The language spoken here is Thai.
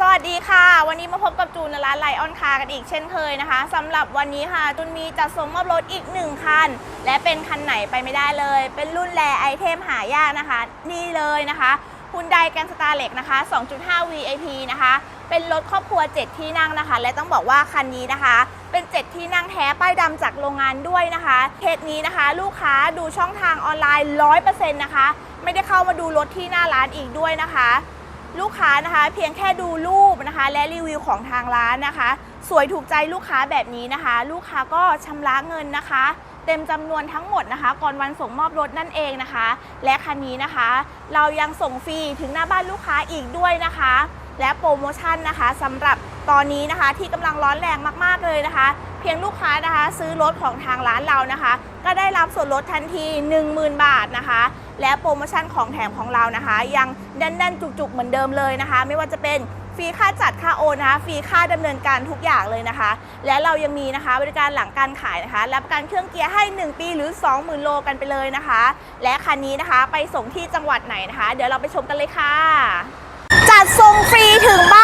สวัสดีค่ะ วันนี้มาพบกับจูนในร้านไลออนคากันอีกเช่นเคยนะคะสำหรับวันนี้ค่ะจูนมีจัดส่งมอบรถอีกหนึ่งคัน และเป็นคันไหนไปไม่ได้เลย เป็นรุ่นแรไอเทมหายากนะคะ นี่เลยนะคะฮุนไดแกนสตาร์เล็กนะคะ 2.5 VIP นะคะ เป็นรถครอบครัว 7 ที่นั่งนะคะ และต้องบอกว่าคันนี้นะคะ เป็น 7 ที่นั่งแท้ป้ายดำจากโรงงานด้วยนะคะเคสนี้นะคะ ลูกค้าดูช่องทางออนไลน์ 100%นะคะ ไม่ได้เข้ามาดูรถที่หน้าร้านอีกด้วยนะคะ ลูกค้านะคะ เพียงแค่ดูรูปนะคะ และรีวิวของทางร้านนะคะ สวยถูกใจลูกค้าแบบนี้นะคะ ลูกค้าก็ชำระเงินนะคะ เต็มจำนวนทั้งหมดนะคะ ก่อนวันส่งมอบรถนั่นเองนะคะ และคันนี้นะคะ เรายังส่งฟรีถึงหน้าบ้านลูกค้าอีกด้วยนะคะ และโปรโมชั่นนะคะสำหรับตอนนี้นะคะที่กำลังร้อนแรงมากๆเลยนะคะ เพียงลูกค้านะคะ ซื้อรถของทางร้านเรานะคะ ก็ได้รับส่วนลดทันที 10,000 บาทนะคะ และโปรโมชั่นของแถมของเรานะคะ ยังแน่นๆ จุกๆ เหมือนเดิมเลยนะคะ ไม่ว่าจะเป็นฟรีค่าจัดค่าโอนนะคะฟรีค่าดำเนินการทุกอย่างเลยนะคะ และเรายังมีนะคะ บริการหลังการขายนะคะ รับกันเครื่องเกียร์ให้ 1 ปีหรือ 20,000 โลกันไปเลยนะคะ และคันนี้นะคะไปส่งที่จังหวัดไหนนะคะ เดี๋ยวเราไปชมกันเลยค่ะ จัดส่งฟรีถึงบ้าน